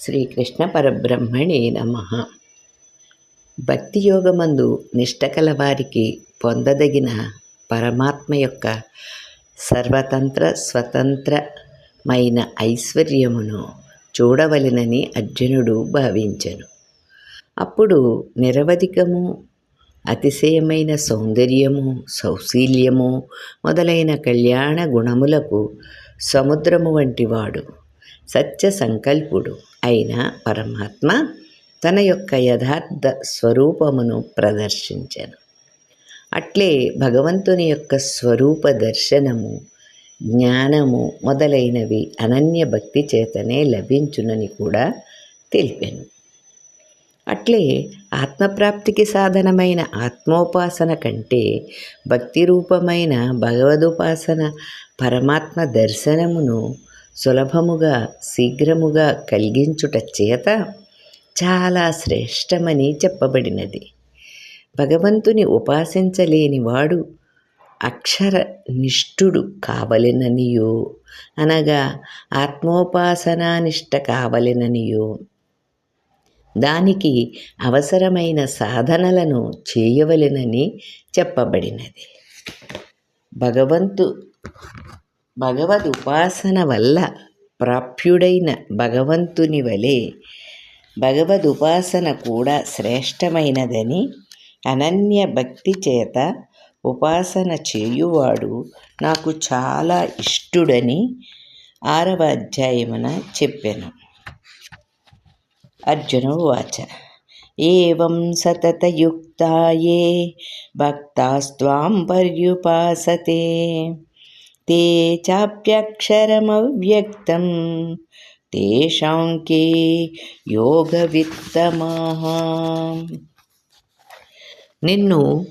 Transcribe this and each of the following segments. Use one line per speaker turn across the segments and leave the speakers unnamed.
శ్రీకృష్ణ పరబ్రహ్మణే నమ. భక్తి యోగమందు నిష్ట కలవారికి పొందదగిన పరమాత్మ యొక్క సర్వతంత్ర స్వతంత్రమైన ఐశ్వర్యమును చూడవలెనని అర్జునుడు భావించను. అప్పుడు నిరవధికము అతిశయమైన సౌందర్యము సౌశీల్యము మొదలైన కళ్యాణ గుణములకు సముద్రము వంటివాడు. సత్య సంకల్పుడు అయిన పరమాత్మ తన యొక్క యథార్థ స్వరూపమును ప్రదర్శించను. అట్లే భగవంతుని యొక్క స్వరూప దర్శనము జ్ఞానము మొదలైనవి అనన్య భక్తి చేతనే లభించునని కూడా తెలిపాను. అట్లే ఆత్మప్రాప్తికి సాధనమైన ఆత్మోపాసన కంటే భక్తి రూపమైన భగవదుపాసన పరమాత్మ దర్శనమును సులభముగా శీఘ్రముగా కలిగించుట చేత చాలా శ్రేష్టమని చెప్పబడినది. భగవంతుని ఉపాసించలేని వాడు అక్షర నిష్ఠుడు కావలెననియో అనగా ఆత్మోపాసనానిష్ట కావలెననియో. దానికి అవసరమైన సాధనలను చేయవలెనని చెప్పబడినది. భగవంతు భగవద్ ఉపాసన వల్ల ప్రాప్యుడైన భగవంతుని వలె భగవద్ ఉపాసన కూడా శ్రేష్టమైనదని అనన్య భక్తి చేత ఉపాసన చేయువాడు నాకు చాలా ఇష్టుడని ఆరవ అధ్యాయమున చెప్పాను. అర్జున వాచ ఏం సతతయుక్తాయే భక్తాస్వాం పర్యుపాసతే ते चाप्यक्षरमव्यक्तं तेषां के యోగవిత్తమాహ నిన్ను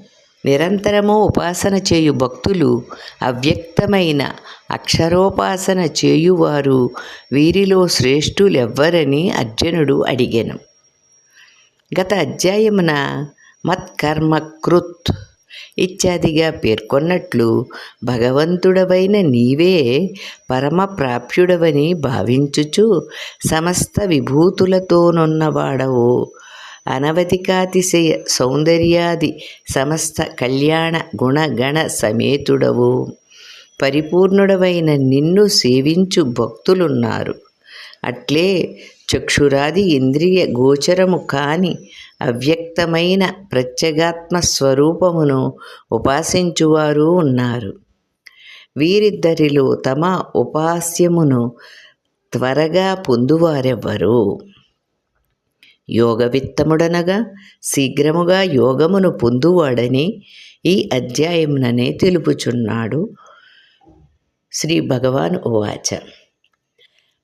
నిరంతరము ఉపాసన చేయు భక్తులు అవ్యక్తమైన అక్షరోపాసన చేయువారు వీరిలో శ్రేష్ఠులెవ్వరని అర్జునుడు అడిగాను గత అధ్యాయమున మత్కర్మకృత్ ఇత్యాదిగా పేర్కొన్నట్లు భగవంతుడవైన నీవే పరమ ప్రాప్యుడవని భావించుచు సమస్త విభూతులతోనున్నవాడవు. అనవధికాతిశయ సౌందర్యాది సమస్త కళ్యాణ గుణగణ సమేతుడవు. పరిపూర్ణుడవైన నిన్ను సేవించు భక్తులున్నారు. అట్లే చక్షురాది ఇంద్రియ గోచరము కాని అవ్యక్తమైన ప్రత్యేగాత్మ స్వరూపమును ఉపాసించువారు ఉన్నారు. వీరిద్దరిలో తమ ఉపాస్యమును త్వరగా పొందువారెవ్వరు? యోగవిత్తముడనగా శీఘ్రముగా యోగమును పొందువాడని ఈ అధ్యాయముననే తెలుపుచున్నాడు శ్రీ భగవాన్ ఉవాచ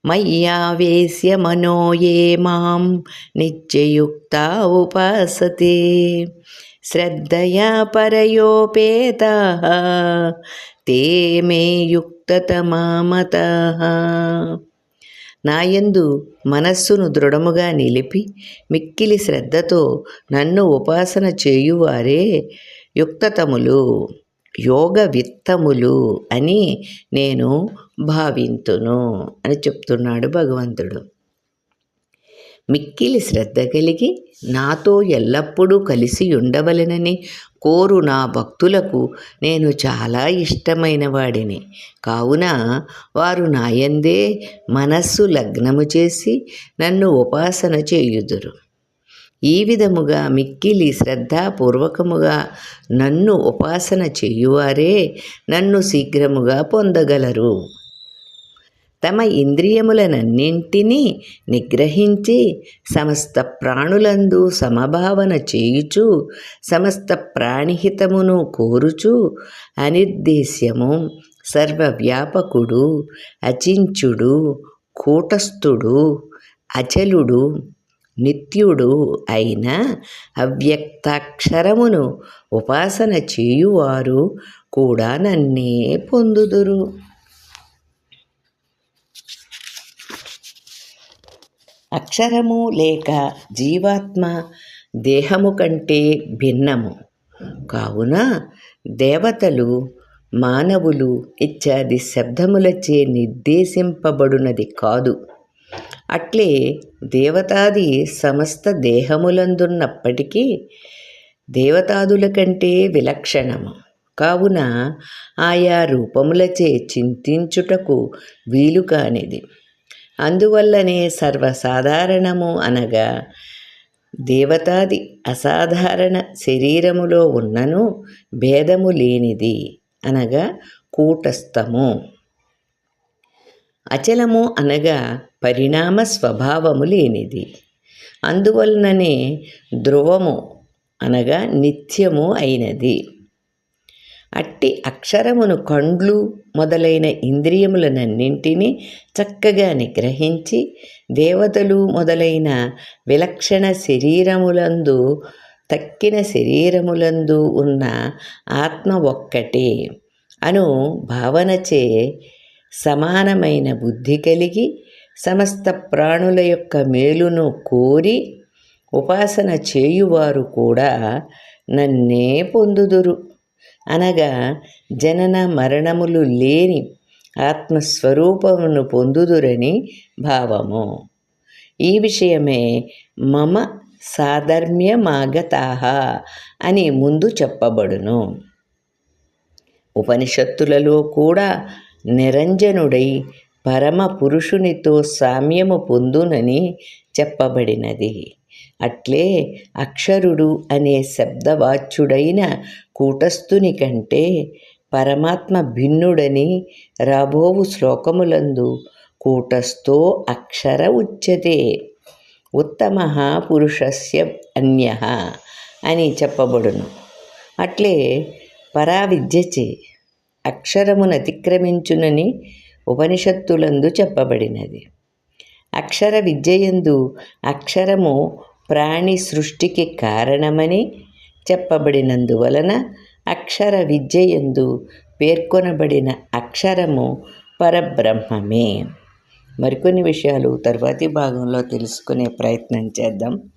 మయ్యావేశ్య మనో ఏ మాం నిత్యయుక్త ఉపాసతే. శ్రద్ధయా పరయోపేత తే మే యుక్తతమామత. నాయందు మనస్సును దృఢముగా నిలిపి మిక్కిలి శ్రద్ధతో నన్ను ఉపాసన చేయువారే యుక్తతములు. యోగ విత్తములు అని నేను భావింతును అని చెప్తున్నాడు భగవంతుడు. మిక్కిలి శ్రద్ధ కలిగి నాతో ఎల్లప్పుడూ కలిసి ఉండవలెనని కోరు నా భక్తులకు నేను చాలా ఇష్టమైన వాడిని. కావున వారు నాయందే మనస్సు లగ్నము చేసి నన్ను ఉపాసన చేయుదురు. ఈ విధముగా మిక్కిలి శ్రద్ధాపూర్వకముగా నన్ను ఉపాసన చేయువారే నన్ను శీఘ్రముగా పొందగలరు. తమ ఇంద్రియములనన్నింటినీ నిగ్రహించి సమస్త ప్రాణులందు సమభావన చేయుచు సమస్త ప్రాణిహితమును కోరుచు అనిర్దేశ్యము సర్వవ్యాపకుడు అచించుడు కూటస్థుడు అచలుడు నిత్యుడు అయిన అవ్యక్తాక్షరమును ఉపాసన చేయువారు కూడా నన్నే పొందుదురు. అక్షరము లేక జీవాత్మ దేహము కంటే భిన్నము. కావున దేవతలు మానవులు ఇత్యాది శబ్దములచే నిర్దేశింపబడునది కాదు. అట్లే దేవతాది సమస్త దేహములందున్నప్పటికీ దేవతాదుల కంటే విలక్షణము. కావున ఆయా రూపములచే చింతించుటకు వీలు కానిది. అందువల్లనే సర్వసాధారణము అనగా దేవతాది అసాధారణ శరీరములో ఉన్నను భేదము లేనిది అనగా కూటస్థము. అచలము అనగా పరిణామ స్వభావము లేనిది. అందువలననే ధ్రువము అనగా నిత్యము అయినది. అట్టి అక్షరమును కండ్లు మొదలైన ఇంద్రియములనన్నింటినీ చక్కగా నిగ్రహించి దేవతలు మొదలైన విలక్షణ శరీరములందు తక్కిన శరీరములందు ఉన్న ఆత్మ ఒక్కటే అను భావనచే సమానమైన బుద్ధి కలిగి సమస్త ప్రాణుల యొక్క మేలును కోరి ఉపాసన చేయువారు కూడా నన్నే పొందుదురు. అనగా జనన మరణములు లేని ఆత్మస్వరూపమును పొందుదురని భావము. ఈ విషయమే మమ సాధర్మ్యమాగతాహ అని ముందు చెప్పబడును. ఉపనిషత్తులలో కూడా నిరంజనుడై పరమ పురుషునితో సామ్యము పొందునని చెప్పబడినది. అట్లే అక్షరుడు అనే శబ్దవాచ్యుడైన కూటస్థుని కంటే పరమాత్మ భిన్నుడని రాబోవు శ్లోకములందు కూటస్థో అక్షర ఉచ్యతే. ఉత్తమ పురుషస్య అన్య అని చెప్పబడును. అట్లే పరావిద్యచే అక్షరమును అతిక్రమించునని ఉపనిషత్తులందు చెప్పబడినది. అక్షర విద్యయందు అక్షరము ప్రాణి సృష్టికి కారణమని చెప్పబడినందువలన అక్షర విద్యయందు పేర్కొనబడిన అక్షరము పరబ్రహ్మమే. మరికొన్ని విషయాలు తర్వాతి భాగంలో తెలుసుకునే ప్రయత్నం చేద్దాం.